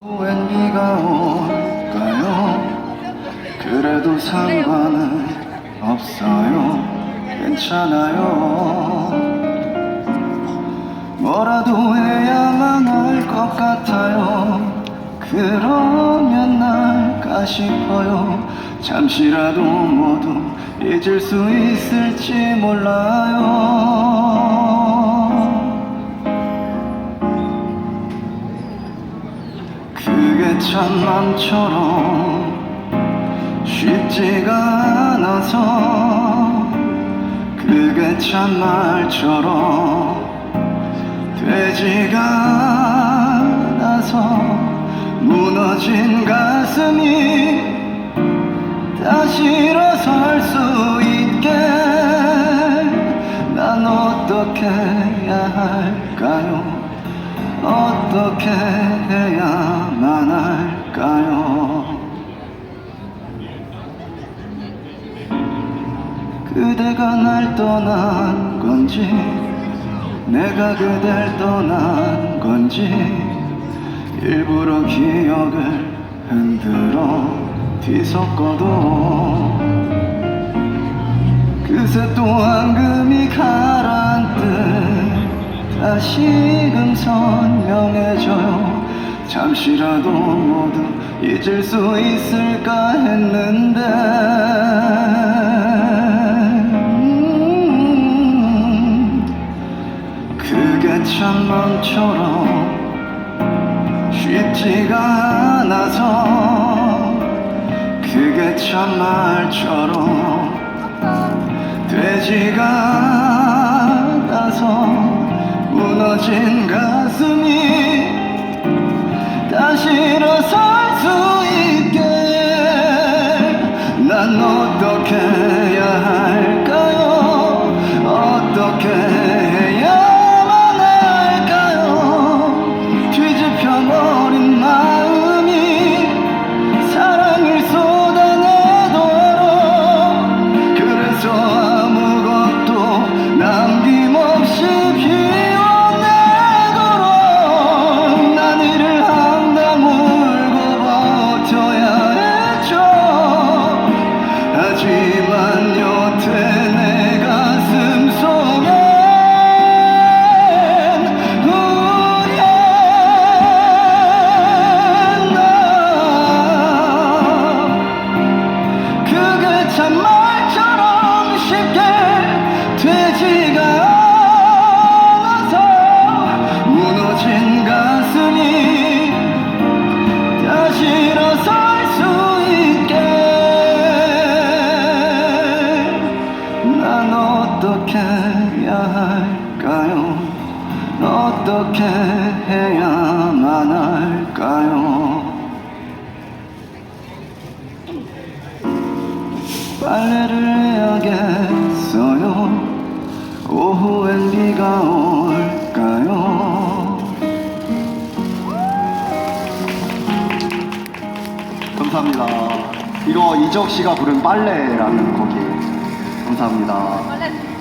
웬 비가 올까요? 그래도 상관은 없어요. 괜찮아요. 뭐라도 해야만 할 것 같아요. 그러면 날까 싶어요. 잠시라도 모두 잊을 수 있을지 몰라요. 참 맘처럼 쉽지가 않아서 그게 참 말처럼 되지가 않아서 무너진 가슴이 다시 일어설 수 있게 난 어떻게 해야 할까요? 어떻게 해야만 할까요? 그대가 날 떠난 건지 내가 그댈 떠난 건지 일부러 기억을 흔들어 뒤섞어도 그새 또 황금이 가라앉듯 다시금 선명해져요. 잠시라도 모두 잊을 수 있을까 했는데. 음, 그게 참 맘처럼 쉽지가 않아서. 그게 참 말처럼 되지가 않아서 무너진 가슴이 다시 일어설 수 있게. 난 어떻게 어떻게 해야만 할까요? 빨래를 해야겠어요? 오후엔 비가 올까요? 감사합니다. 이거 이적 씨가 부른 빨래라는 곡이에요 감사합니다